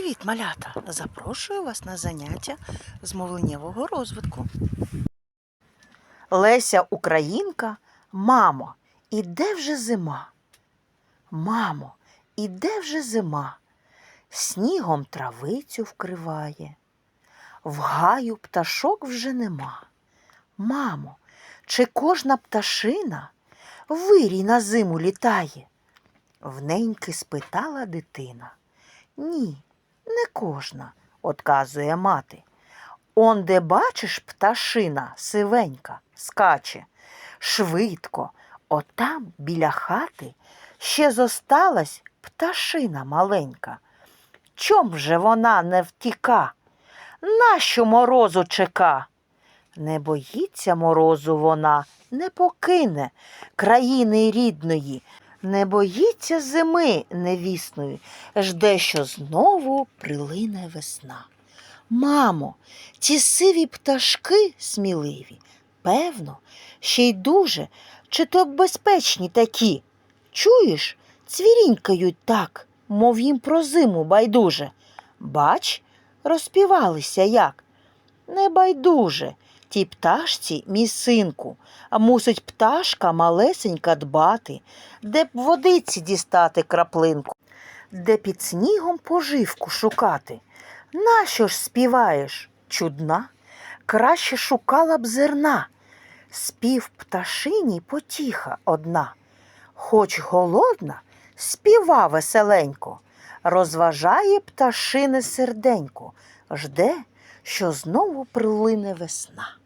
Привіт, малята! Запрошую вас на заняття з мовленнєвого розвитку. Леся Українка, мамо, іде вже зима. Мамо, іде вже зима, снігом травицю вкриває. В гаю пташок вже нема. Мамо, чи кожна пташина вирій на зиму літає? Вненьки спитала дитина. Ні, не кожна, одказує мати. Он де бачиш пташина сивенька скаче, швидко, отам біля хати ще зосталась пташина маленька. Чом же вона не втіка? Нащо морозу чека? Не боїться морозу вона, не покине країни рідної, не боїться зими невісної, жде, що знову прилине весна. Мамо, ці сиві пташки сміливі, певно, ще й дуже, чи то безпечні такі. Чуєш, цвірінькають так, мов їм про зиму байдуже. Бач, розпівалися як. Не байдуже, тій пташці, мій синку, а мусить пташка малесенька дбати, де б водиці дістати краплинку, де під снігом поживку шукати. Нащо ж співаєш, чудна? Краще шукала б зерна. Спів пташині потіха одна. Хоч голодна, співа веселенько, розважає пташине серденько, жде, що знову прилине весна.